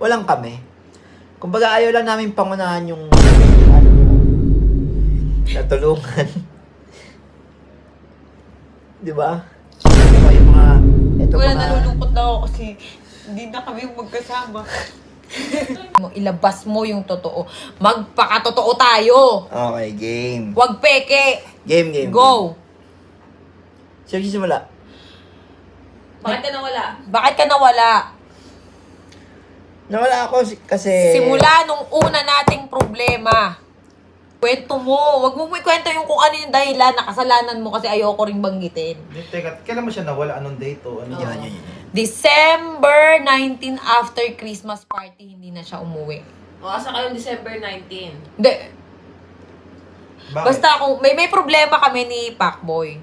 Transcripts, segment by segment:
walang kami. Kumbaga ayaw lang namin pangunahan yung ano, natulungan. Di ba? Diba yung mga, ito Wala, mga, nalulungkot na ako kasi hindi na kami magkasama. Mo, Ilabas mo yung totoo. Magpakatotoo tayo. Okay, game. Huwag peke. Game, game. Go. Sino simula? Bakit ka nawala? Bakit ka nawala? Nawala ako si- kasi... Simula nung una nating problema. Kwento mo. Huwag mo may kwento yung kung ano yung dahilan na kasalanan mo kasi ayoko rin banggitin. Hindi, Teka, kailan mo siya nawala? Anong date o ano? Yan, yan, yan. December 19 after Christmas party, hindi na siya umuwi. O, asa kayong December 19? Hindi. Bakit? Basta kung may may problema kami ni Pacboy.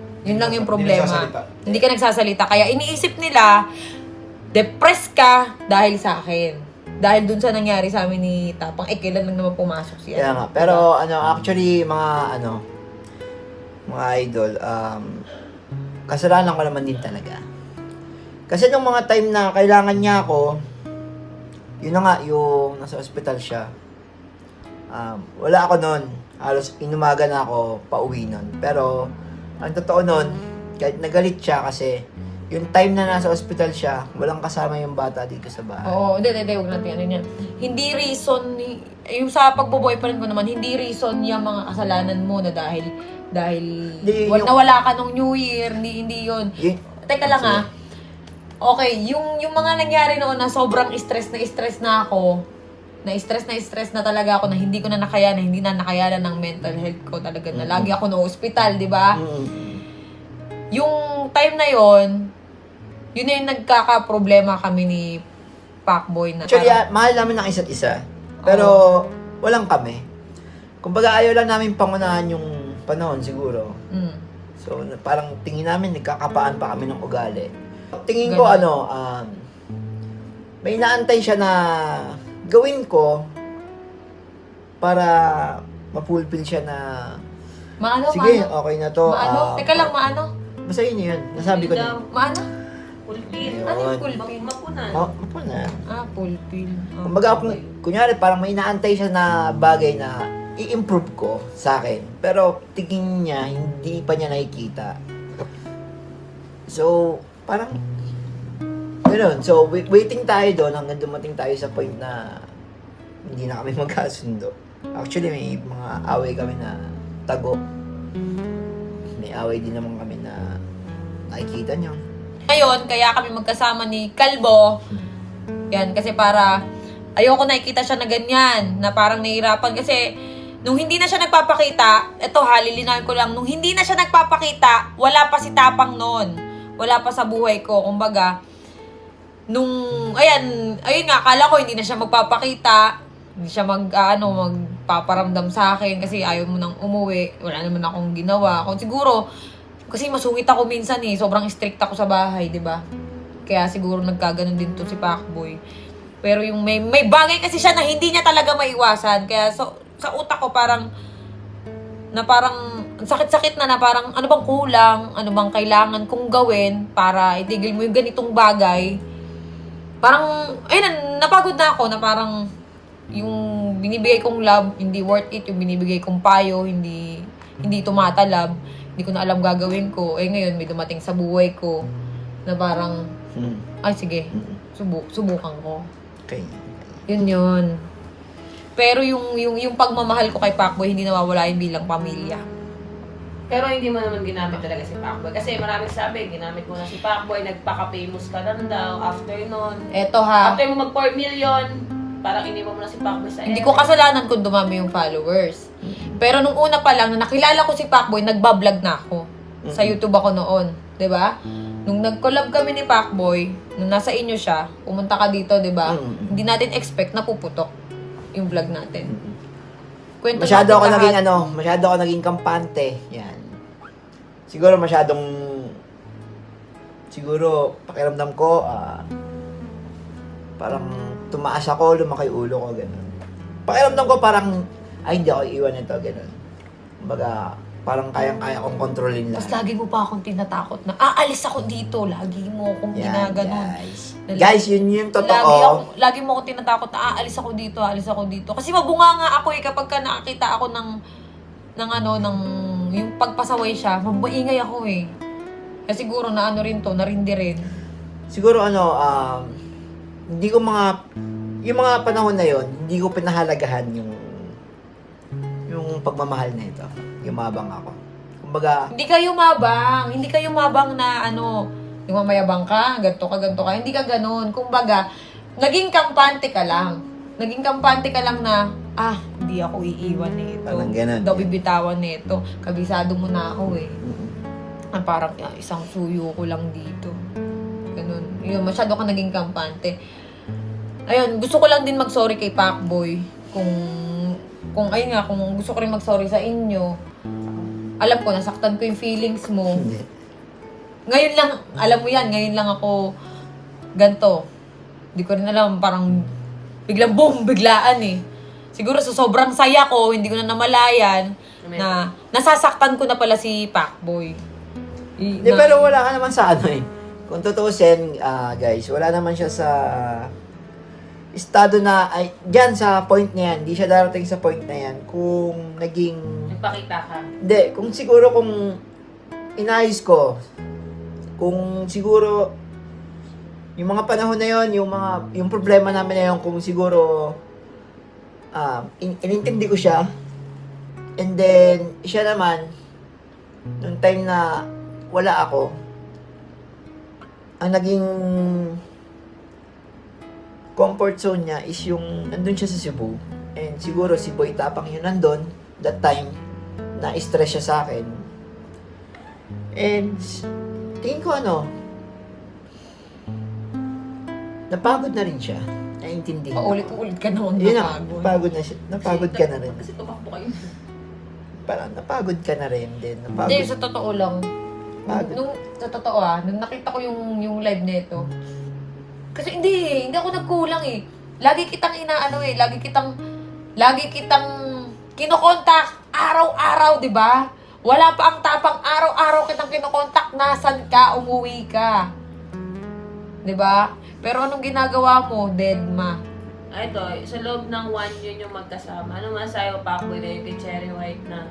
Yun lang yung Hindi problema. nagsasalita. Hindi ka nagsasalita. Kaya iniisip nila, depressed ka dahil sa akin. Dahil dun sa nangyari sa amin ni Tapang, eh, kailan lang naman pumasok siya. Kaya nga. Pero ano, actually, mga ano, mga idol, um, kasalanan ko naman din talaga. Kasi nung mga time na kailangan niya ako, yun na nga, yung nasa ospital siya. Um, wala ako noon. Halos inumaga na ako pauwi noon. Pero, ang totoo noon, kahit nagalit siya kasi yung time na nasa ospital siya, walang kasama yung bata dito sa bahay. Oo, hindi, hindi, huwag natin ano yan. Hindi reason, yung sa pagbo-boyfriend mo naman, hindi reason yung mga kasalanan mo na dahil, dahil, Hindi, wal, yung- nawala ka nung New Year, hindi, hindi yun. Yun- Teka lang ah. Okay, yung, yung mga nangyari noon na sobrang stress na stress na ako, na stress na stress na talaga ako na hindi ko na nakayanan, hindi na nakayanan ng mental health ko talaga na lagi ako na hospital, di ba? Yung time na yon yun na yung nagkaka-problema kami ni Pacboy na Actually, parang- ah, mahal namin ng isa't isa. Pero, walang kami. Kumbaga, ayaw lang namin pangunahan yung panahon siguro. Mm. So, na- parang tingin namin, nagkakapaan pa kami ng ugali. Tingin ko, Ganun. ano, um, may inaantay siya na gawin ko para mapulpil siya na, Maano, sige, maano? okay na to. Maano? ah, Teka lang, maano? Basta yun yun. Nasabi ko na. Maano? Pulpil. Ano yung Mag- pulpil? Mapunan. Oh, na. Ah, pulpil. Ah. Kumbaga, kung, kunyari, parang may inaantay siya na bagay na i-improve ko sa akin. Pero tingin niya, hindi pa niya nakikita. So, parang, ganoon. So, wait- waiting tayo doon hanggang dumating tayo sa point na hindi na kami magkasundo. Actually, may mga away kami na tago. May away din naman kami na nakikita niyo. Ngayon, kaya kami magkasama ni Kalbo. Yan, kasi para ayoko nakikita siya na ganyan, na parang nahihirapan. Kasi nung hindi na siya nagpapakita, eto ha, lilinawin ko lang, nung hindi na siya nagpapakita, wala pa si Tapang noon. Wala pa sa buhay ko. Kumbaga, nung, ayan, ayun nga, akala ko hindi na siya magpapakita. Hindi siya mag, ah, ano, magpaparamdam sa akin kasi ayaw mo nang umuwi. Wala naman akong ginawa. Kung siguro, kasi masungit ako minsan eh. Sobrang strict ako sa bahay, di ba? Kaya siguro nagkaganon din to si Pacboy. Pero yung may, may bagay kasi siya na hindi niya talaga maiwasan. Kaya so, sa utak ko parang na parang ang sakit-sakit na na parang ano bang kulang, ano bang kailangan kong gawin para itigil mo yung ganitong bagay. Parang, ayun, napagod na ako na parang yung binibigay kong love, hindi worth it. Yung binibigay kong payo, hindi hindi tumatalab. Hindi ko na alam gagawin ko. Eh ngayon, may dumating sa buhay ko na parang, Hmm. ay sige, subu subukan ko. Okay. Yun yun. Pero yung, yung, yung pagmamahal ko kay Pacboy, hindi nawawala yung bilang pamilya. Pero hindi mo naman ginamit talaga si Pacboy. Kasi maraming sabi, ginamit mo na si Pacboy, nagpaka-famous ka lang daw after nun. Eto ha, After mo mag 4 million, parang iniwan mo na si Pacboy sa hindi ko kasalanan kung dumami yung followers. Pero nung una pa lang, na nakilala ko si Pacboy, nagbablog na ako. Sa. YouTube ako noon. 'di ba? nung nag-collab kami ni Pacboy, nung nasa inyo siya, pumunta ka dito, di ba? Mm. Hindi natin expect na puputok yung vlog natin. Kwento Masyado natin ako lahat. naging ano, masyado ako naging kampante. Yan. Siguro masyadong siguro pakiramdam ko ah, parang tumaas ako, lumaki ulo ko ganun. Pakiramdam ko parang ay hindi ako iiwan nito ganun. Kumbaga parang kayang-kaya kong kontrolin Tapos lahat. lagi mo pa akong tinatakot na, aalis ako dito. Lagi mo akong Yan, ginaganon. guys. Na- Guys, yun yung Lagi, totoo. ako, lagi mo akong tinatakot na aalis ako dito, aalis ako dito. Kasi mabunga nga ako eh kapag ka nakakita ako ng, ng ano, ng, yung pagpasaway siya, mabaingay ako eh. Kaya siguro na ano rin to, narindi rin. Siguro ano, um, hindi ko mga, yung mga panahon na yon hindi ko pinahalagahan yung, yung pagmamahal na ito. Yung mabang ako. Kumbaga, Hindi kayo mabang, hindi kayo mabang na ano, yung mamayabang ka, ganto ka, ganto ka. Hindi ka ganun. Kumbaga, naging kampante ka lang. Naging kampante ka lang na, ah, hindi ako iiwan nito. Parang ganun. Ako bibitawan nito. Kabisado mo na ako eh. Ah, parang ah, isang suyo ko lang dito. Ganun. Yun, masyado ka naging kampante. Ayun, gusto ko lang din mag-sorry kay Pacboy. Kung, kung ayun nga, kung gusto ko rin mag-sorry sa inyo. Alam ko, nasaktan ko yung feelings mo. Ngayon lang, alam mo yan, ngayon lang ako ganto. Hindi ko rin alam, parang biglang boom, biglaan eh. Siguro sa sobrang saya ko, hindi ko na namalayan na nasasaktan ko na pala si Pacboy. I- Hindi, na- pero wala ka naman sa ano eh. Kung tutuusin, ah, guys, wala naman siya sa estado na, ay, dyan sa point na yan, hindi siya darating sa point na yan kung naging Nagpakita ka. Hindi, kung siguro kung inayos ko, kung siguro yung mga panahon na yon, yung mga yung problema namin na yon, kung siguro um, in, inintindi ko siya, and then siya naman, nung time na wala ako, ang naging comfort zone niya is yung nandun siya sa Cebu. And siguro si Boy Tapang yun nandun, that time, na-stress siya sa akin. And, tingin ko ano, napagod na rin siya. Naiintindihan. Paulit-ulit ka naman Yun na, napagod. napagod na siya. Napagod ka na rin. Kasi tumakbo kayo. Parang napagod ka na rin din. Hindi, Napagod. sa totoo lang. Pagod. Nung, sa totoo ah, nung nakita ko yung, yung live nito, kasi hindi, hindi ako nagkulang eh. Lagi kitang inaano eh, lagi kitang, lagi kitang kinokontak araw-araw, di ba? Wala pa ang tapang araw-araw kitang kinokontak, nasan ka, umuwi ka. Di ba? Pero anong ginagawa mo, dead ma? Ito, sa loob ng one yun yung magkasama. Ano masayo Pacboy na yung kay Cherry White na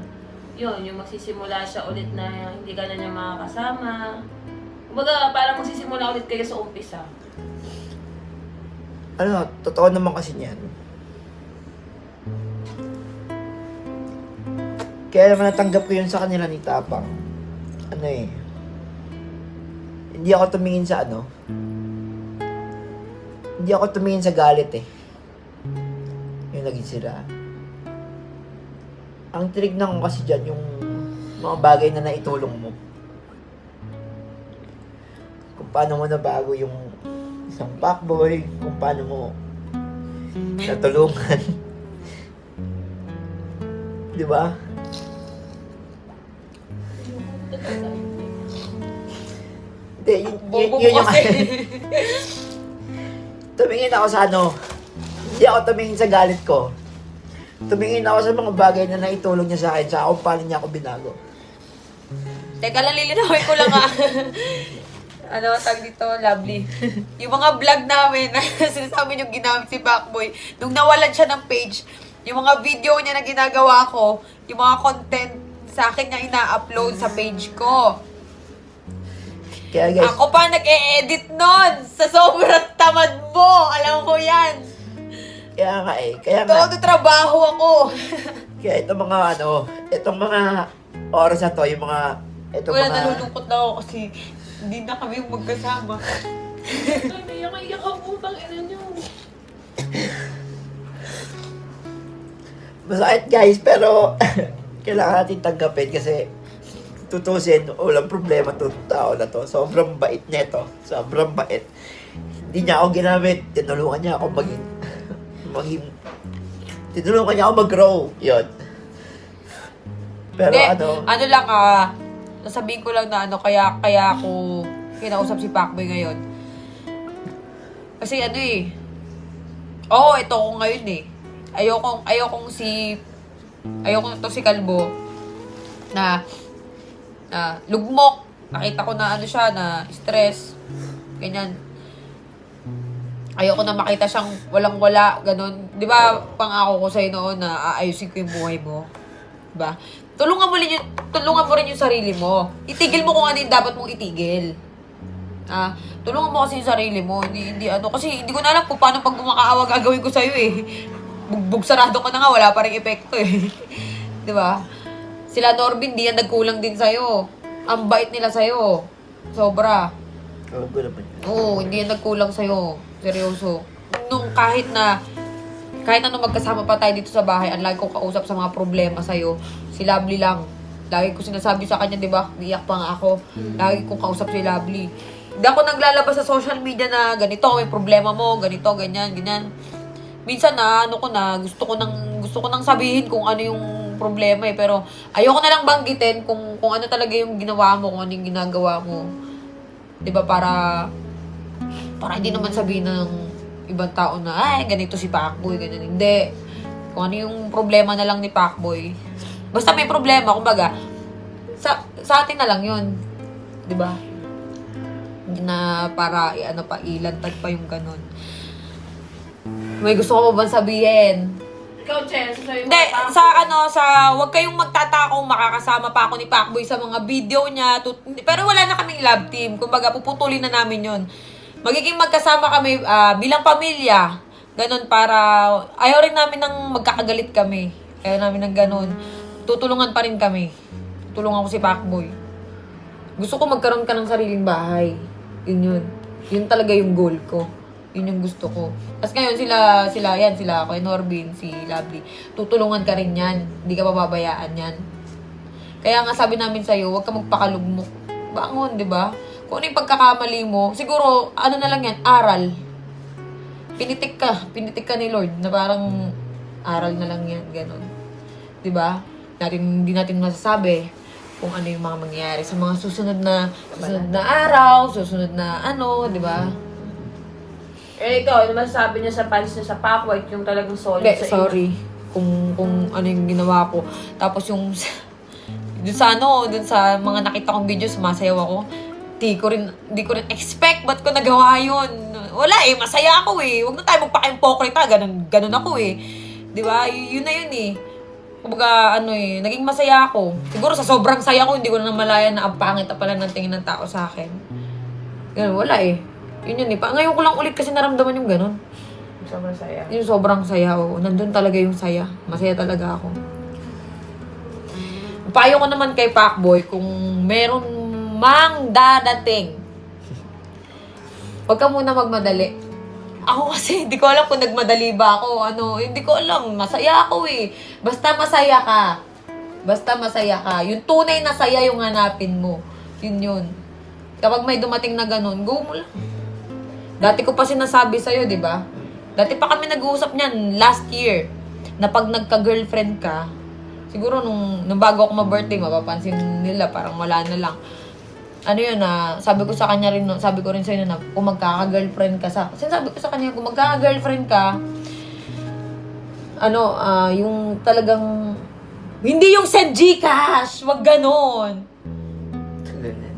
yun, yung magsisimula siya ulit na hindi ka na niya makakasama. Kumbaga, parang magsisimula ulit kayo sa umpisa. ano, totoo naman kasi niyan. Kaya naman natanggap ko yun sa kanila ni Tapang. Ano eh. Hindi ako tumingin sa ano. Hindi ako tumingin sa galit eh. Yung naging sila. Ang tinignan ko kasi dyan yung mga bagay na naitulong mo. Kung paano mo nabago yung isang fuckboy, kung paano mo natulungan. Di ba? Hindi, yun, yun, yun mo yung. tumingin ako sa ano, hindi ako tumingin sa galit ko. Tumingin ako sa mga bagay na naitulong niya sa akin, sa kung paano niya ako binago. Teka lang, lilinawin ko lang ah. ano, tag dito, lovely. yung mga vlog namin, na sinasabi yung ginamit si Backboy, nung nawalan siya ng page, yung mga video niya na ginagawa ko, yung mga content sa akin niya ina-upload sa page ko. Kaya guys, Ako pa nag-e-edit nun sa sobrang tamad mo. Alam ko yan. kaya nga eh, kaya nga, Todo trabaho ako. kaya itong mga ano, itong mga oras na to, yung mga, itong Wala, mga, nalulungkot na ako kasi hindi na kami magkasama. Ay, iyak iyak ako, bang ina niyo. masakit guys, pero kailangan natin tanggapin kasi tutusin, walang problema to tao na to. Sobrang bait nito. Sobrang bait. Hindi niya ako ginamit. Tinulungan niya ako maging, maging, tinulungan niya ako mag-grow. Yun. Pero Hindi, ano, ano lang ah, nasabihin ko lang na ano, kaya, kaya ako kinausap si Pacboy ngayon. Kasi ano eh, oo, ito ko ngayon eh. Ayokong, ayokong si, ayokong to si Kalbo, na, na lugmok. Nakita ko na ano siya, na stress. Ganyan. Ayoko na makita siyang walang-wala, ganun. Di ba, pangako ko sa'yo noon na aayusin ko yung buhay mo. Diba? Tulungan mo rin yung, tulungan mo rin yung sarili mo. Itigil mo kung ano yung dapat mong itigil. Ah, tulungan mo kasi yung sarili mo. Hindi, hindi ano, kasi hindi ko na alam kung paano pag gumakaawa gagawin ko sa'yo eh. Bugbog sarado ka na nga, wala pa rin epekto eh. Di ba? Sila Norbin, di yan nagkulang din sa'yo. Ang bait nila sa'yo. Sobra. oh. Oo, hindi yan nagkulang sa'yo. Seryoso. Nung kahit na, kahit ano magkasama pa tayo dito sa bahay, ang lagi kong kausap sa mga problema sa'yo, si Lovely lang. Lagi ko sinasabi sa kanya, di ba? Iyak pa nga ako. Lagi kong kausap si Lovely. Hindi ako naglalabas sa social media na ganito, may problema mo, ganito, ganyan, ganyan. Minsan na, ano ko na, gusto ko nang, gusto ko nang sabihin kung ano yung problema eh. Pero ayoko na lang banggitin kung, kung ano talaga yung ginawa mo, kung ano yung ginagawa mo. Ba, para, para hindi naman sabihin ng ibang tao na, ay, ganito si Pacboy, ganyan. Hindi. Kung ano yung problema na lang ni Pacboy. Basta may problema, kumbaga, sa, sa atin na lang yun. Ba? Hindi na para, i- ano pa, ilantad pa yung ganun. May gusto ko ba bang sabihin? Ikaw, Chen, mo Hindi, sa ano, sa, wag kayong magtataka kung makakasama pa ako ni Pacboy sa mga video niya. Tut- pero wala na kaming love team. Kumbaga, puputulin na namin yon Magiging magkasama kami ah, bilang pamilya. Ganon para, ayaw rin namin ng magkakagalit kami. Ayaw namin ng ganon. Tutulungan pa rin kami. Tutulungan ko si Pacboy. Gusto ko magkaroon ka ng sariling bahay. Yun yun. Yun talaga yung goal ko. Yun yung gusto ko. Tapos ngayon sila, sila, yan, sila, kay Norbin, si Lovely. Tutulungan ka rin yan. Hindi ka pababayaan yan. Kaya nga sabi namin sa'yo, huwag ka magpakalugmok. Bangon, di ba? Kung ano yung pagkakamali mo, siguro, ano na lang yan, aral. Pinitik ka. Pinitik ka ni Lord na parang aral na lang yan, ganun. Di ba? Natin, hindi natin masasabi kung ano yung mga mangyayari sa mga susunod na susunod na araw, susunod na ano, di ba? Eh, ikaw, ano masasabi niya sa fans niya sa Pacboy, yung talagang solid Hindi, sa inyo? sorry. Kung, kung ano yung ginawa ko. Tapos yung, dun sa ano, dun sa mga nakita kong video, sumasayaw ako. Di ko rin, di ko rin expect, ba't ko nagawa yun? Wala eh, masaya ako eh. Huwag na tayo magpaka-impokrita, ganun, ganun ako eh. Di ba? Y- yun na yun eh. Kumbaga, ano eh, naging masaya ako. Siguro sa sobrang saya ko, hindi ko na namalayan na ang pangit na pala ng tingin ng tao sa akin. Ganun, wala eh. Yun yun eh. Pa, ngayon ko lang ulit kasi naramdaman yung ganun. Sobrang saya. Yung sobrang saya, oo. Nandun talaga yung saya. Masaya talaga ako. Payo ko naman kay Pacboy, kung meron mang dadating, huwag ka muna magmadali. Ako kasi, hindi ko alam kung nagmadali ba ako. Ano, hindi ko alam. Masaya ako eh. Basta masaya ka. Basta masaya ka. Yung tunay na saya yung hanapin mo. Yun yun. Kapag may dumating na ganun, go mo lang. Dati ko pa sinasabi sa'yo, di ba? Dati pa kami nag-uusap niyan last year. Na pag nagka-girlfriend ka, siguro nung, nung bago ako ma-birthday, mapapansin nila parang wala na lang. Ano yun na, sabi ko sa kanya rin, sabi ko rin sa'yo na kung magkaka-girlfriend ka sa, sinasabi ko sa kanya, kung magkaka-girlfriend ka, ano, ah, yung talagang, hindi yung send Gcash, wag ganon.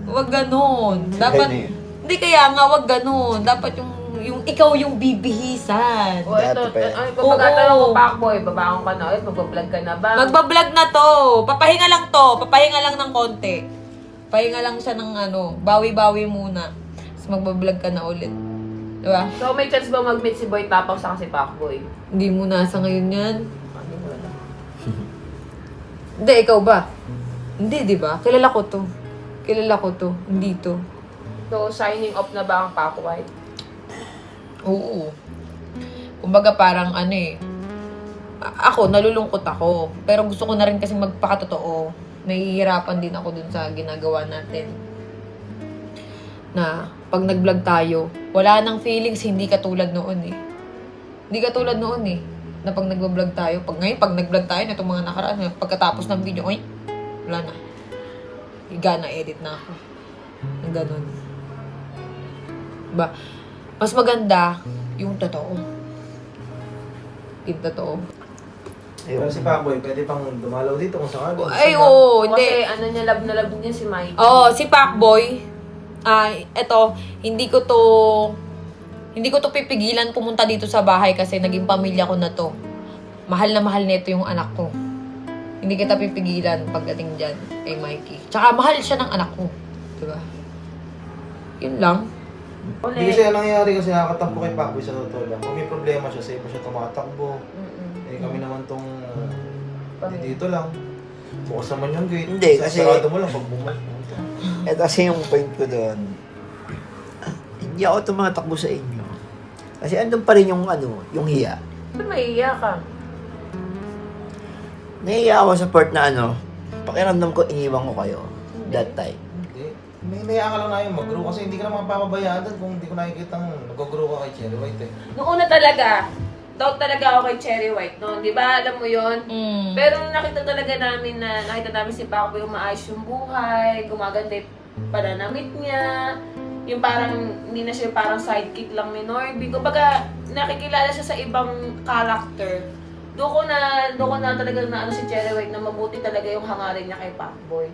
Wag ganon. Dapat. Hindi kaya nga, wag ganon. Dapat yung, yung ikaw yung bibihisan. O, ito, Dati pa yan. ano, pagkatanong Oo. ko, Pacboy, babangon ka na ulit, magbablog ka na ba? Magbablog na to. Papahinga lang to. Papahinga lang ng konti. Pahinga lang siya ng ano, bawi-bawi muna. Tapos magbablog ka na ulit. Diba? so, may chance ba mag-meet si Boy Tapang sa si Pacboy? Hindi mo nasa ngayon yan. Hindi mo alam. Hindi, ikaw ba? Hindi, di ba? Kilala ko to. Kilala ko to. Hindi to. So, signing off na ba ang Pacboy? Oo. Kumbaga parang ano eh. Ako, nalulungkot ako. Pero gusto ko na rin kasi magpakatotoo. nahihirapan din ako dun sa ginagawa natin. Na pag nag-vlog tayo, wala nang feelings, hindi katulad noon eh. Hindi katulad noon eh. Na pag nag-vlog tayo, pag ngayon, pag nag-vlog tayo, na itong mga nakaraan, eh, pagkatapos ng video, ay, wala na. Higa na, edit na ako. Ang ganun. Ba, mas maganda yung totoo. Yung totoo. Pero si Pacboy, pwede pang dumalaw dito kung sakali. Ay, oo, hindi. Kasi ano niya, love na love niya si Mike. Oo, si Pacboy, ah, eto, hindi ko to, hindi ko to pipigilan pumunta dito sa bahay kasi naging pamilya ko na to. Mahal na mahal nito yung anak ko. Hindi kita pipigilan pagdating dyan kay Mikey. Tsaka mahal siya ng anak ko. Diba? Yun lang. Hindi kasi ang nangyayari kasi nakakatampo kay Pacboy sa totoo lang. Kung may problema siya, sa iba siya tumatakbo. Eh kami naman tong hindi dito lang. Bukas naman yung gate. Hindi, kasi- Sarado mo lang pag bumalik. Ito kasi yung point ko doon. Hindi ako tumatakbo sa inyo. Kasi andun pa rin yung ano, yung hiya. Ba't maiiyak ka? Nahiya ako sa part na ano, pakiramdam ko iniwan ko kayo that time. Naiya ka lang na yun mag-grow kasi hindi ka naman papabayaan doon kung hindi ko nakikita nag-grow ka kay Cherry White eh. Noong una talaga, doubt talaga ako kay Cherry White noon. Di ba? Alam mo yon Mm. Pero nung nakita talaga namin na, nakita namin si Paco yung maayos yung buhay, gumaganda yung pananamit niya, yung parang, hindi na siya yung parang sidekick lang ni Norby. Kumbaga, nakikilala siya sa ibang character. Doon ko na, doon ko na talaga na ano si Cherry White na mabuti talaga yung hangarin niya kay Pacboy.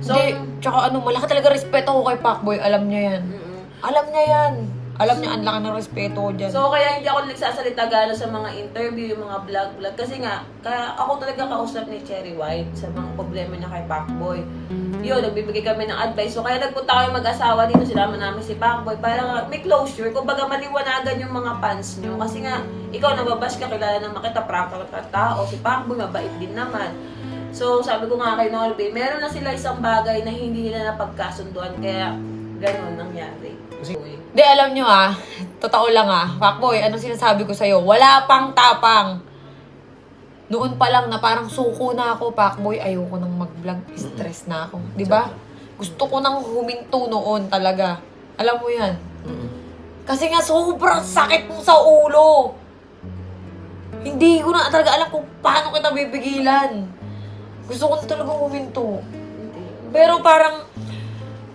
So, Hindi, tsaka ano, malaki talaga respeto ko kay Pacboy. Alam niya yan. mm-mm. Alam niya yan. Alam niya, ang laki ng respeto ko dyan. So, kaya hindi ako nagsasalita gano'n sa mga interview, yung mga vlog-vlog. Kasi nga, kaya ako talaga kausap ni Cherry White sa mga problema niya kay Pacboy. Yun, nagbibigay kami ng advice. So, kaya nagpunta kami mag-asawa dito, sinama namin si Pacboy para may closure. Kung baga maliwanagan yung mga fans nyo. Kasi nga, ikaw nababash ka, kilala naman kita, prangka ka tao. Si Pacboy, mabait din naman. So, sabi ko nga kay Norby, meron na sila isang bagay na hindi nila napagkasunduan. Kaya, ganun nangyari. Kasi Di, alam nyo ah, totoo lang ah, Pacboy, anong sinasabi ko sa'yo? Wala pang tapang. Noon pa lang na parang suko na ako, Pacboy, ayoko nang mag-vlog, stress na ako. Di ba? Gusto ko nang huminto noon talaga. Alam mo yan. Kasi nga sobrang sakit mo sa ulo. Hindi ko na talaga alam kung paano kita bibigilan. Gusto ko na talaga huminto. Pero parang,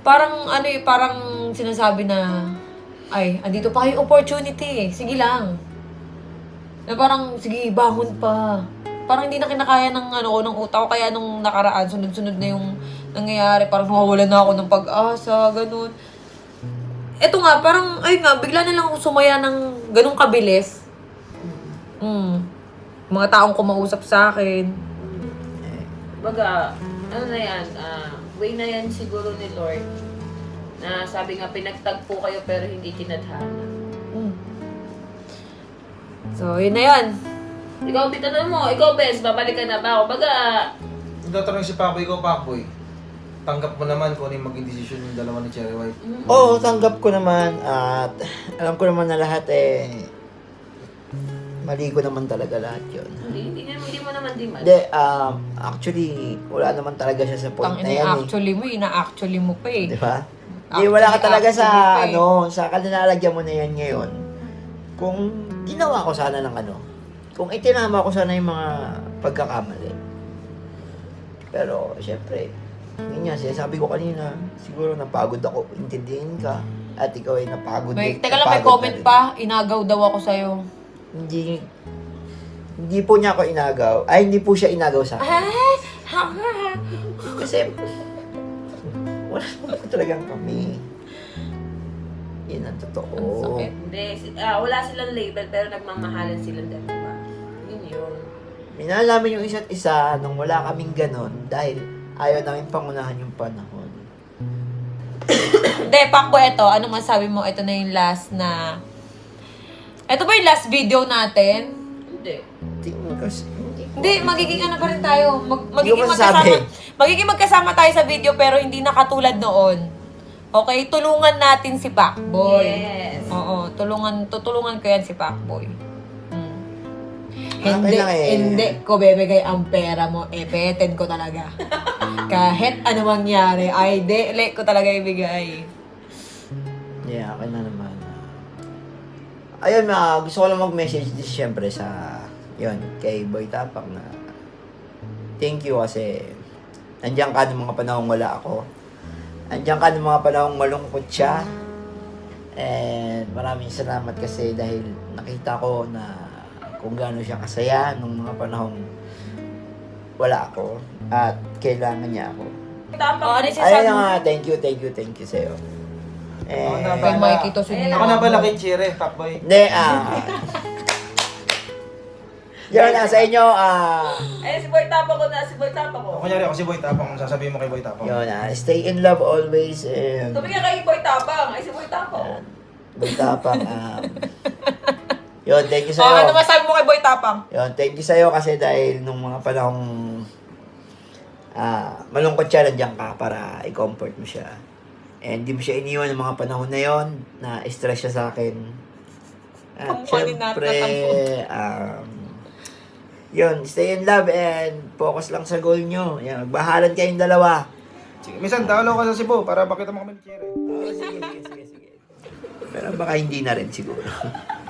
parang ano eh, parang sinasabi na, ay, andito pa yung opportunity eh. Sige lang. Na parang, sige, bangon pa. Parang hindi na kinakaya ng ano ng utak ko. Kaya nung nakaraan, sunod-sunod na yung nangyayari. Parang nawawala na ako ng pag-asa, ganun. Eto nga, parang, ay nga, bigla na lang ako sumaya ng ganung kabilis. Mm. Mga taong kumausap sa akin. Baga, ano na yan, ah, way na yan siguro ni Lord na sabi nga pinagtagpo kayo pero hindi tinadhana. So, yun na yan. Ikaw, bitanong mo, ikaw bes, babalik ka na ba ako? Baga, Yung tatanungin si Pacboy ko, Pacboy, tanggap mo naman kung ano yung maging desisyon yung dalawa ni Cherry White. Oo, tanggap ko naman at alam ko naman na lahat eh mali ko naman talaga lahat yun. hindi, hindi, hindi mo naman di man. Hindi, um, actually, wala naman talaga siya sa point Tang na yan eh. actually mo, ina-actually mo pa eh. Di ba? Hindi, wala ka Actually, talaga sa, actually pa eh. ano, sa kalinalagyan mo na yan ngayon. Kung ginawa ko sana ng ano, kung itinama ko sana yung mga pagkakamali. Pero, syempre, yun nga, sinasabi ko kanina, siguro napagod ako, intindihin ka, at ikaw ay napagod May, teka lang, may comment pa. Inagaw daw ako sa'yo. Hindi, hindi po niya ako inagaw. Ay, hindi po siya inagaw sa akin. Kasi, wala naman po talagang kami. Yan ang totoo. Ang sakit. Hindi, si- ah, wala silang label pero nagmamahalan silang dalawa. Yun yun. Minalaman yung isa't isa nung wala kaming ganon dahil ayaw namin pangunahan yung panahon. Hindi, Pakbo, ito. Ano masabi mo? Ito na yung last na... Ito ba yung last video natin? Hindi. Tingin kasi, hindi ko Hindi, magiging ano pa rin tayo. Mag, magiging ko magkasama. masasabi. Magiging magkasama tayo sa video pero hindi na katulad noon. Okay, tulungan natin si Pakboy. Yes. Oo, tulungan tutulungan ko yan si Pakboy. Hmm. Akin Hindi, lang eh. hindi ko bebigay ang pera mo. Eh, peten ko talaga. Kahit ano mangyari, ay dele ko talaga ibigay. Yeah, akin na naman. Ayun, na gusto ko lang mag-message din siyempre sa, yon kay Boy Tapak na thank you kasi nandiyan ka ng mga panahong wala ako. Nandiyan ka ng mga panahong malungkot siya. And maraming salamat kasi dahil nakita ko na kung gaano siya kasaya nung mga panahong wala ako at kailangan niya ako. Oh, ano Ayun na nga, thank you, thank you, thank you sa'yo. Ako na Eh, Kay. Mikey to sige. Ako na pala kay Chere, Pakboy. Hindi, ah. Yun, ah, sa inyo, ah. Ay, si Boy Tapang ko na, si Boy Tapang kunyari ako si Boy Tapang, kung sasabihin mo kay Boy Tapang. Yun, ah. Stay in love always. And, Tumigil kay Boy Tapang. Ay, si Boy Tapang. Magtapang, um, yun, thank you Oh, ano sa'yo. masabi mo kay Boy Tapang? Yun, thank you sa'yo kasi dahil nung mga panahong ah, malungkot siya, nandiyan ka para i-comfort mo siya. And di mo siya iniwan ng mga panahon na yon na stress siya sa akin. At Kung paano syempre, um, yun, stay in love and focus lang sa goal nyo. Yan, magbahalan kayong dalawa. Sige, minsan, dalaw ka sa Cebu para pakita mo kami ni Chere. Oh, sige, sige, sige, sige. Pero baka hindi na rin siguro.